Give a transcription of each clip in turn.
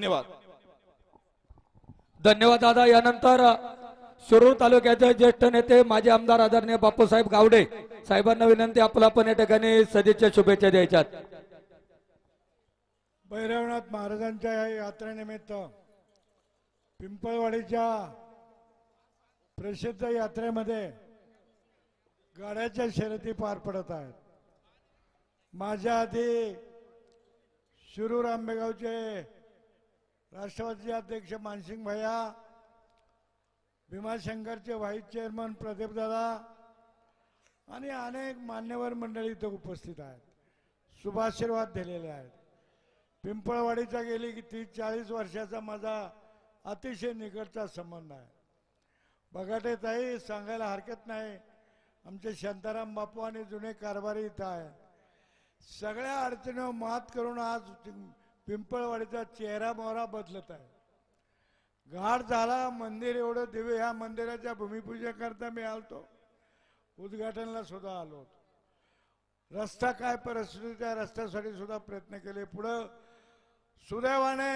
धन्यवाद. धन्यवाद दादा. यानंतर शिरूर तालुक्याचे ज्येष्ठ नेते माजी आमदार आदरणीय बापूसाहेब गावडे साहेबांना विनंती आपला पण या ठिकाणी सदिच्छा शुभेच्छा द्यायच्यात. भैरवनाथ महाराजांच्या या यात्रेनिमित्त पिंपळवाडीच्या प्रसिद्ध यात्रेमध्ये गाड्याच्या शर्यती पार पडत आहेत. माझ्या आधी शिरूर आंबेगावचे राष्ट्रवादीचे अध्यक्ष मानसिंग भैया भीमाशंकरचे व्हाईस चेअरमन प्रदीपदादा आणि अनेक मान्यवर मंडळी इथं उपस्थित आहेत. शुभाशीर्वाद दिलेले आहेत. पिंपळवाडीचा गेली की तीस चाळीस वर्षाचा माझा अतिशय निकटचा संबंध आहे. बघाटे ताई सांगायला हरकत नाही. आमचे शांताराम बापू आणि जुने कारभारी इथं आहे सगळ्या अडचणीवर मात करून आज पिंपळवाडीचा चेहरा मोहरा बदलत आहे. घाट झाला मंदिर एवढं दिव्य ह्या मंदिराच्या भूमिपूजेकरता मी आलतो. उद्घाटनला सुद्धा आलो होतो. रस्ता काय परिस्थिती त्या रस्त्यासाठी सुद्धा प्रयत्न केले. पुढं सुदैवाने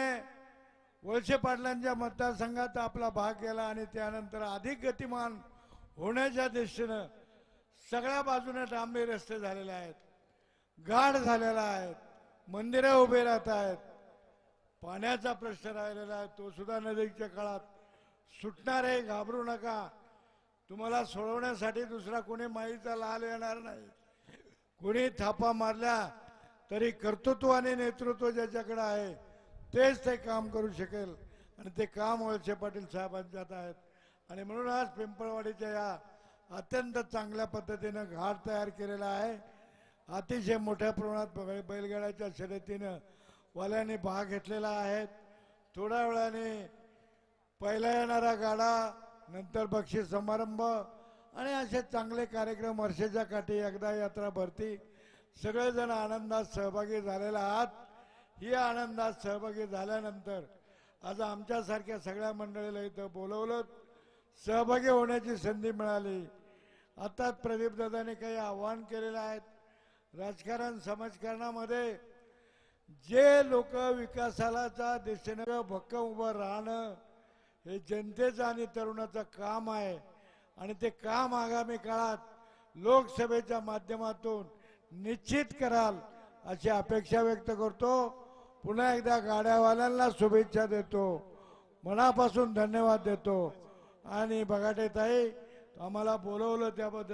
वळसे पाटलांच्या मतदारसंघात आपला भाग गेला आणि त्यानंतर अधिक गतिमान होण्याच्या दृष्टीनं सगळ्या बाजूने डांबे रस्ते झालेले आहेत. गाढ झालेला आहेत मंदिरं उभे राहत आहेत पाण्याचा प्रश्न राहिलेला आहे तो सुद्धा नजीकच्या काळात. सुटणार आहे घाबरू नका. तुम्हाला सोडवण्यासाठी दुसरा कोणी माईचा लाल येणार नाही. कोणी थापा मारल्या तरी कर्तृत्व आणि नेतृत्व ज्याच्याकडे आहे तेच ते काम करू शकेल. आणि ते काम वळसे पाटील साहेबांच्यात आहेत. आणि म्हणून आज पिंपळवाडीच्या या अत्यंत चांगल्या पद्धतीनं घाट तयार केलेला आहे. अतिशय मोठ्या प्रमाणात बैलगाड्याच्या शर्यतीनं वाल्याने भाग घेतलेला आहे. थोड्या वेळाने पहिला येणारा गाडा नंतर बक्षीस समारंभ आणि असे चांगले कार्यक्रम वर्षेच्या काठी एकदा यात्रा भरती. सगळेजण आनंदात सहभागी झालेला आहात. ही आनंदात सहभागी झाल्यानंतर आज आमच्यासारख्या सगळ्या मंडळीला इथं बोलवलं. सहभागी होण्याची संधी मिळाली. आता प्रदीप दादाने काही आव्हान केलेलं आहेत राजकारण समाजकारणामध्ये जे लोक विकासालाच्या दिशेनं भक्कम उभं राहणं हे जनतेचं आणि तरुणाचं काम आहे. आणि ते काम आगामी काळात लोकसभेच्या माध्यमातून निश्चित कराल अशी अपेक्षा व्यक्त करतो. पुन्हा एकदा गाड्यावाल्यांना शुभेच्छा देतो. मनापासून धन्यवाद देतो. आणि बघाटे ताई आम्हाला बोलवलं त्याबद्दल.